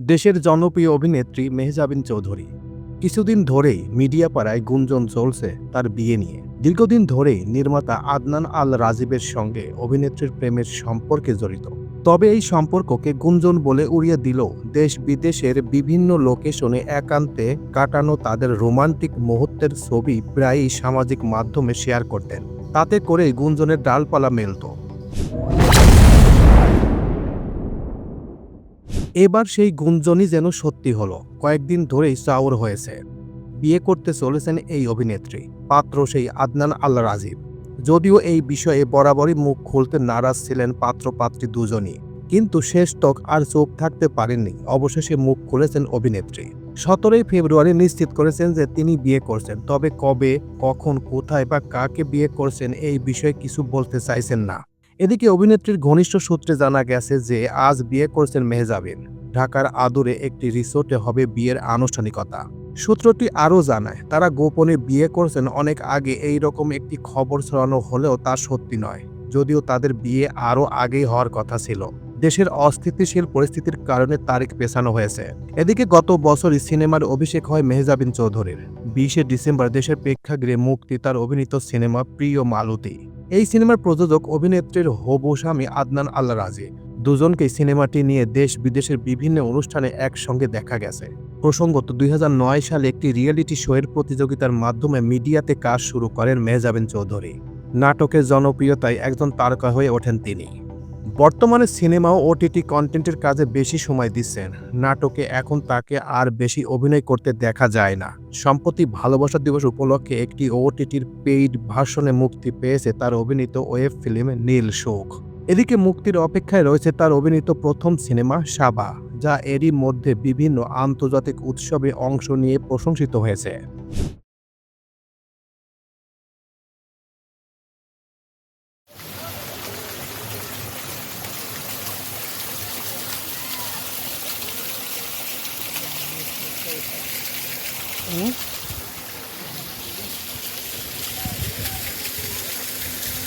দেশের জনপ্রিয় অভিনেত্রী মেহজাবিন চৌধুরী কিছুদিন ধরেই মিডিয়া পাড়ায় গুঞ্জন চলছে তার বিয়ে নিয়ে। দীর্ঘদিন ধরেই নির্মাতা আদনান আল রাজীবের সঙ্গে অভিনেত্রীর প্রেমের সম্পর্কে জড়িত। তবে এই সম্পর্ককে গুঞ্জন বলে উড়িয়ে দিল দেশ বিদেশের বিভিন্ন লোকেশনে একান্তে কাটানো তাদের রোমান্টিক মুহূর্তের ছবি প্রায়ই সামাজিক মাধ্যমে শেয়ার করতেন। তাতে করে গুঞ্জনের ডালপালা মেলত। এবার সেই গুঞ্জনই যেন সত্যি হলো। কয়েকদিন ধরেই চাউর হয়েছে। বিয়ে করতে চলেছেন এই অভিনেত্রী, পাত্র সেই আদনান আল্লাহ রাজীব যদিও এই বিষয়ে বরাবরই মুখ খুলতে নারাজ ছিলেন পাত্র পাত্রী দুজনই। কিন্তু শেষ তক আর চোখ থাকতে পারেননি, অবশেষে মুখ খুলেছেন অভিনেত্রী। সতেরোই ফেব্রুয়ারি নিশ্চিত করেছেন যে তিনি বিয়ে করছেন, তবে কবে, কখন, কোথায় বা কাকে বিয়ে করছেন এই বিষয়ে কিছু বলতে চাইছেন না। এদিকে অভিনেত্রীর ঘনিষ্ঠ সূত্রে জানা গেছে যে, আজ বিয়ে করছেন মেহজাবিন। ঢাকার আদুরে একটি রিসোর্টে হবে বিয়ের আনুষ্ঠানিকতা। সূত্রটি আরও জানায়, তারা গোপনে বিয়ে করছেন অনেক আগে, এই রকম একটি খবর ছড়ানো হলেও তা সত্যি নয়। যদিও তাদের বিয়ে আরও আগেই হওয়ার কথা ছিল। দেশের অস্থিতিশীল পরিস্থিতির কারণে তারিখ পেছানো হয়েছে। এদিকে গত বছরই সিনেমার অভিষেক হয় মেহজাবিন চৌধুরীর। বিশে ডিসেম্বর দেশের প্রেক্ষাগৃহে মুক্তি, তার অভিনীত সিনেমা প্রিয় মালতী। এই সিনেমার প্রযোজক, অভিনেত্রীর হবু স্বামী আদনান আল্লাহ রাজি দুজনকে সিনেমাটি নিয়ে দেশ বিদেশের বিভিন্ন অনুষ্ঠানে একসঙ্গে দেখা গেছে। প্রসঙ্গত, দুই হাজার নয় সালে একটি রিয়েলিটি শোয়ের প্রতিযোগিতার মাধ্যমে মিডিয়াতে কাজ শুরু করেন মেহজাবিন চৌধুরী। নাটকের জনপ্রিয়তায় একজন তারকা হয়ে ওঠেন তিনি। বর্তমানে সিনেমা ও ওটিটি কন্টেন্টের কাজে বেশি সময় দিচ্ছেন। নাটকে এখন তাকে আর বেশি অভিনয় করতে দেখা যায় না। সম্প্রতি ভালোবাসা দিবস উপলক্ষে একটি ওটিটির পেইড ভাষণে মুক্তি পেয়েছে তার অভিনীত ওয়েব ফিল্ম নীল শোক। এদিকে মুক্তির অপেক্ষায় রয়েছে তার অভিনীত প্রথম সিনেমা সাবা, যা এরই মধ্যে বিভিন্ন আন্তর্জাতিক উৎসবে অংশ নিয়ে প্রশংসিত হয়েছে। Hmm.